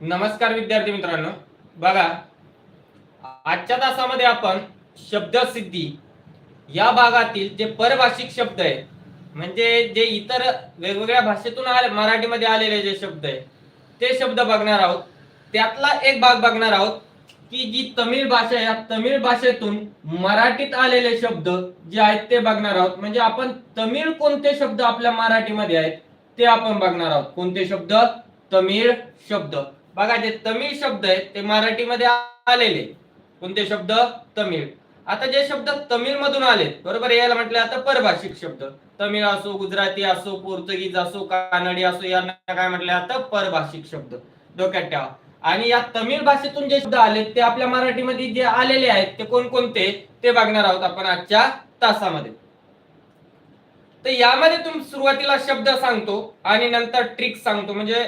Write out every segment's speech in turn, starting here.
नमस्कार विद्यार्थी मित्रांनो. बघा आजच्या तासामध्ये आपण शब्दसिद्धी या भागातील जे परभाषिक शब्द आहे म्हणजे जे इतर वेगवेगळ्या भाषेतून आले मराठीमध्ये आलेले जे शब्द आहे ते शब्द बघणार आहोत. त्यातला एक भाग बघणार आहोत की जी तमिळ भाषा आहे या तमिळ भाषेतून मराठीत आलेले शब्द जे आहेत ते बघणार आहोत. म्हणजे आपण तमिळ कोणते शब्द आपल्या मराठीमध्ये आहेत ते आपण बघणार आहोत. कोणते शब्द? तमिळ शब्द. बघा जे तमिळ शब्द आहेत ते मराठीमध्ये आलेले. कोणते शब्द? तमिळ. आता जे शब्द तमिळ मधून आले बरोबर? याला म्हटलं आता परभाषिक शब्द. तमिळ असो गुजराती असो पोर्तुगीज असो कानडी असो यांना काय म्हटलं आता? परभाषिक शब्द. डोक्यात ठेवा. आणि या तमिळ भाषेतून जे शब्द आले ते आपल्या मराठीमध्ये जे आलेले आहेत ते कोणकोणते? ते बघणार आहोत आपण आजच्या तासामध्ये. तर यामध्ये तुम्ही सुरुवातीला शब्द सांगतो आणि नंतर ट्रिक सांगतो. म्हणजे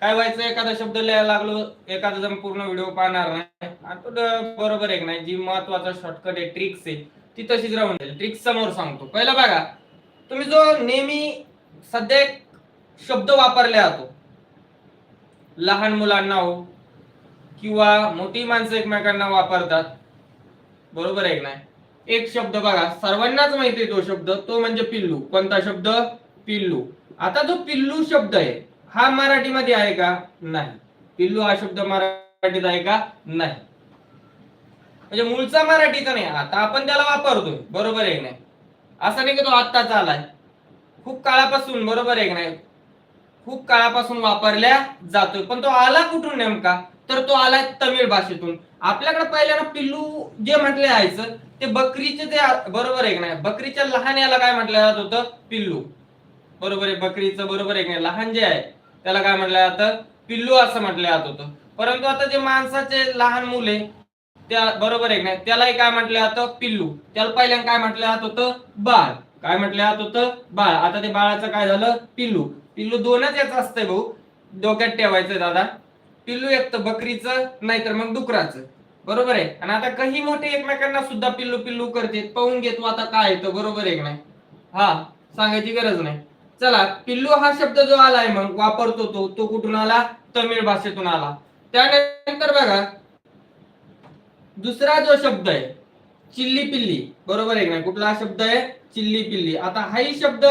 काय व्हायचं एखादा शब्द लिहायला लागलो एखादा जण पूर्ण व्हिडिओ पाहणार नाही. आणि तो बरोबर एक नाही. जी महत्त्वाचा शॉर्टकट आहे ट्रिक्स आहे ती तशीच राहून जाईल. ट्रिक्स समोर सांगतो. पहिला बघा तुम्ही जो नेहमी सध्या एक शब्द वापरला जातो लहान मुलांना हो किंवा मोठी माणसं एकमेकांना वापरतात बरोबर आहे नाही? एक शब्द बघा. सर्वांनाच माहिती आहे तो शब्द. तो म्हणजे पिल्लू. कोणता शब्द? पिल्लू. आता जो पिल्लू शब्द आहे हा मराठीमध्ये आहे का? नाही. पिल्लू हा शब्द मराठीत आहे का? नाही. म्हणजे मूळचा मराठीचा नाही. आता आपण त्याला वापरतोय. बरोबर आहे नाही? असं नाही की तो आत्ताचा आलाय. खूप काळापासून बरोबर आहे नाही? खूप काळापासून वापरल्या जातोय. पण तो आला कुठून नेमका? तर तो आला तमिळ भाषेतून. आपल्याकडे पहिल्यांदा पिल्लू जे म्हटले जायचं ते बकरीचे ते बरोबर आहे की नाही? बकरीच्या लहान याला काय म्हटलं जात होतं? पिल्लू. बरोबर आहे बकरीचं बरोबर आहे की नाही? लहान जे आहे त्याला काय म्हटलं जातं? पिल्लू असं म्हटलं जात होतं. परंतु आता जे माणसाचे लहान मुले त्या बरोबर आहे नाही? त्यालाही काय म्हटलं जातं? पिल्लू. त्याला पहिल्यांदा काय म्हटलं जात होतं? बाळ. काय म्हटलं जात होतं? बाळ. आता ते बाळाचं काय झालं? पिल्लू. पिल्लू दोनच याचं असतंय भाऊ. डोक्यात ठेवायचं दादा. पिल्लू एक तर बकरीचं नाहीतर मग डुकराचं. बरोबर आहे? आणि आता काही मोठे एकमेकांना सुद्धा पिल्लू पिल्लू करते. पाहून घेतो आता काय येतं बरोबर आहे नाही? हा सांगायची गरज नाही. चला पिल्लू हा शब्द जो आलाय मग वापरतो तो तो कुठून आला? तमिळ भाषेतून आला. त्यानंतर बघा दुसरा जो शब्द आहे चिल्ली पिल्ली. बरोबर आहे नाही? कुठला शब्द आहे? चिल्ली पिल्ली. आता हाही शब्द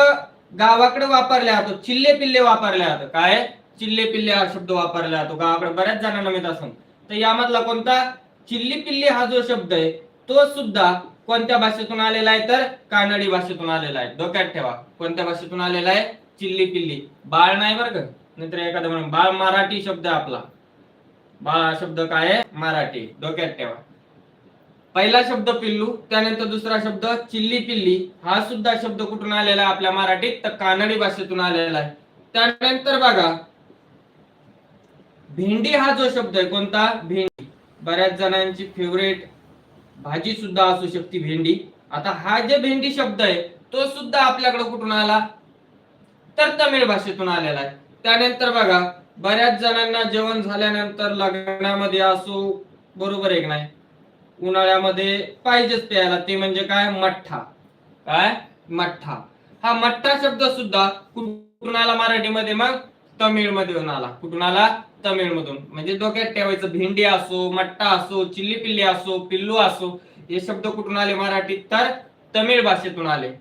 गावाकडे वापरल्या जातो. चिल्ले पिल्ले वापरल्या जातो. काय? चिल्ले पिल्ले हा शब्द वापरला जातो. गावाकडे बऱ्याच जणांना माहीत असून तर यामधला कोणता? चिल्ली पिल्ली हा जो शब्द आहे तो सुद्धा कोणत्या भाषेतून आलेला आहे तर कानडी भाषेतून आलेला आहे. डोक्यात ठेवा. कोणत्या भाषेतून आलेला आहे? चिल्ली पिल्ली. बाळ नाही बरं का? नंतर एखादं म्हणून बाळ मराठी शब्द आपला. बाळ हा शब्द काय आहे? मराठी. डोक्यात ठेवा. पहिला शब्द पिल्लू त्यानंतर दुसरा शब्द चिल्ली पिल्ली. हा सुद्धा शब्द कुठून आलेला आहे? आपल्या मराठीत तर कानडी भाषेतून आलेला आहे. त्यानंतर बघा. भेंडी हा जो शब्द आहे कोणता? भेंडी. बऱ्याच जणांची फेवरेट भाजी सुद्धा असू शकते भेंडी. आता हा जे भेंडी शब्द आहे तो सुद्धा आपल्याकडे कुठून आला? तर तमिळ भाषेतून आलेला आहे. त्यानंतर बघा. बऱ्याच जणांना जेवण झाल्यानंतर लग्नामध्ये असो बरोबर एक नाही? उन्हाळ्यामध्ये पाहिजेच प्यायला. ते म्हणजे काय? मठ्ठा. काय? मठ्ठा. हा मठ्ठा शब्द सुद्धा कुठून आला मराठीमध्ये मग? तमिळ मधून आला. कुठून आला? तमिळ मधून म्हणजे डोक्यात ठेवायचं भेंडी असो मट्टा असो चिल्ली पिल्ली असो पिल्लू असो हे शब्द कुठून आले मराठीत? तर तमिळ भाषेतून आले.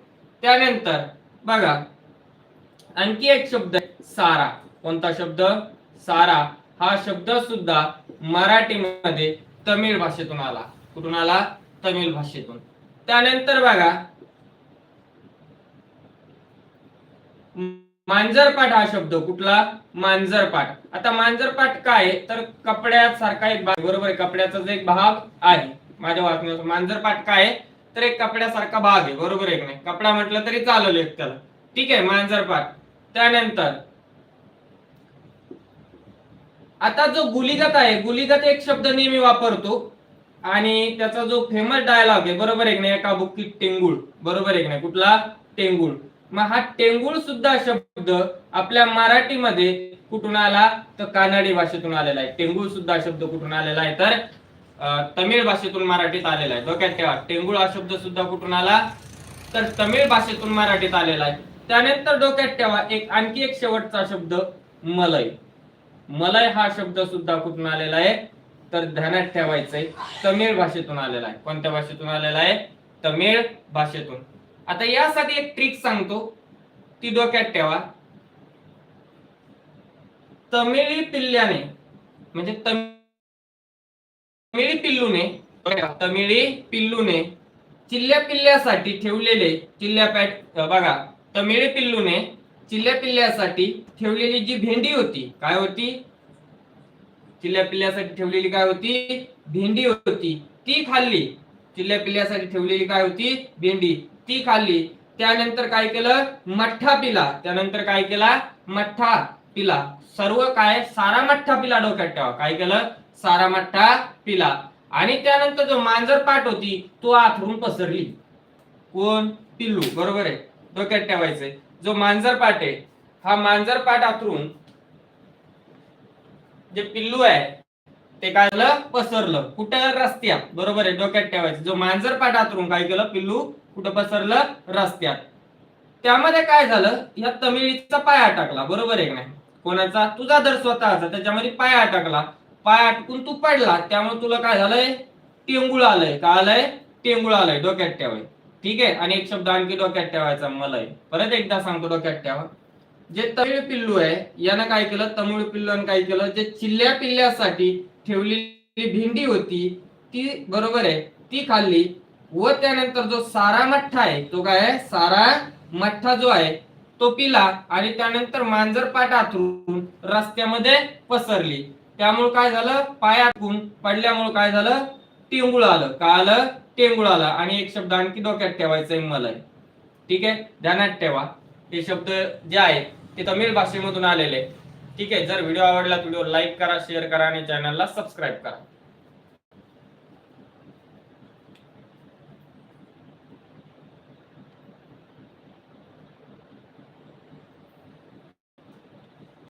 त्यानंतर बघा आणखी एक शब्द आहे सारा. कोणता शब्द? सारा. हा शब्द सुद्धा मराठीमध्ये तमिळ भाषेतून आला. कुठून आला? तमिळ भाषेतून. त्यानंतर बघा मांजरपाट हा शब्द कुठला? मांजरपाट आता मांजरपाट काय? आहे? तर कपड्यासारखा एक भाग बरोबर आहे कपड्याचा एक भाग आहे. माझ्या वाचण्यात मांजरपाट काय? आहे? तर एक कपड्यासारखा भाग आहे बरोबर एक नाही? कपडा म्हटलं तरी चालेल एक त्याला. ठीक आहे मांजरपाट त्यानंतर आता जो गुलिगत आहे गुलिगत एक शब्द नेहमी वापरतो. आणि त्याचा जो फेमस डायलॉग आहे बरोबर आहे नाही एका बुक्की टेंगुळ बरोबर आहे नाही कुठला? टेंगुळ. मग हा टेंगुळ सुद्धा शब्द आपल्या मराठीमध्ये कुठून आला? तर कानडी भाषेतून आलेला आहे. टेंगुळ सुद्धा शब्द कुठून आलेला आहे? तर तमिळ भाषेतून मराठीत आलेला आहे. डोक्यात ठेवा. टेंगुळ हा शब्द सुद्धा कुठून आला? तर तमिळ भाषेतून मराठीत आलेला आहे. त्यानंतर डोक्यात ठेवा एक आणखी एक शेवटचा शब्द मलय. मलय हा शब्द सुद्धा कुठून आलेला आहे? तर ध्यानात ठेवायचंय. तमिळ भाषेतून आलेला आहे. कोणत्या भाषेतून आलेला आहे? तमिळ भाषेतून. आता यासाठी एक ट्रिक सांगतो. ती डोक्यात ठेवा. तमिळी पिल्ल्याने म्हणजे तमिळी पिल्लूने तमिळी पिल्लूने चिल्ल्या पिल्ल्यासाठी ठेवलेले चिल्ल्या पॅट बघा तमिळी पिल्लूने चिल्ल्या पिल्ल्यासाठी ठेवलेली जी भेंडी होती काय होती? चिल्ल्या पिल्ल्यासाठी ठेवलेली काय होती? भेंडी होती. ती खाल्ली. चिल्ल्या पिल्ल्यासाठी ठेवलेली काय होती? भेंडी. ती खाल्ली. त्यानंतर काय केलं? मठ्ठा पिला. त्यानंतर काय केला? मठ्ठा पिला. सर्व काय? सारा मठ्ठा पिला डोक्यात ठेवा. काय केलं? सारा मठ्ठा पिला. आणि त्यानंतर जो मांजर पाठ होती तो आथरून पसरली. कोण? पिल्लू. बरोबर आहे. डोक्यात ठेवायचंय. जो मांजर पाठ आहे हा मांजर पाठ आथरून जे पिल्लू आहे ते काय झालं? पसरलं. कुठं रस्त्यात? बरोबर आहे डोक्यात ठेवायचं. जो मांजर पाठ आथरून काय केलं? पिल्लू कुठं पसरलं? रस्त्यात. त्यामध्ये काय झालं? या तमिळीचा पाय अटकला. बरोबर आहे की नाही? कोणाचा? तुझा दर स्वतःचा. त्याच्यामध्ये पाय अटकला. पाय अटकून तू पडला. त्यामुळे तुला काय झालंय? टेंगुळ आलंय. काय आलंय? टेंगुळ आलंय. डोक्यात ठेवाय ठीक आहे? आणि एक शब्द आणखी डोक्यात ठेवायचा मलय. परत एकदा सांगतो डोक्यात ठेवा. जे तमिळ पिल्लू आहे यानं काय केलं? तमिळ पिल्लून काय केलं? जे चिल्ल्या पिल्ल्यासाठी ठेवलेली भेंडी होती ती बरोबर आहे ती खाल्ली. व त्यानंतर जो सारा मठ्ठा आहे तो काय आहे? सारा मठ्ठा जो आहे तो पिला आणि त्यानंतर मांजर पाठ आथरून रस्त्यामध्ये पसरली. त्यामुळे काय झालं? पाय अटकून पडल्यामुळे काय झालं? टेंगुळ आलं. काय आलं? टेंगुळ आलं. आणि एक शब्द आणखी डोक्यात ठेवायचा आहे मला. ठीक आहे? ध्यानात ठेवा. हे शब्द जे आहेत ते तमिळ भाषेमधून आलेले. ठीक आहे जर व्हिडिओ आवडला व्हिडिओ लाईक करा शेअर करा आणि चॅनलला सबस्क्राईब करा.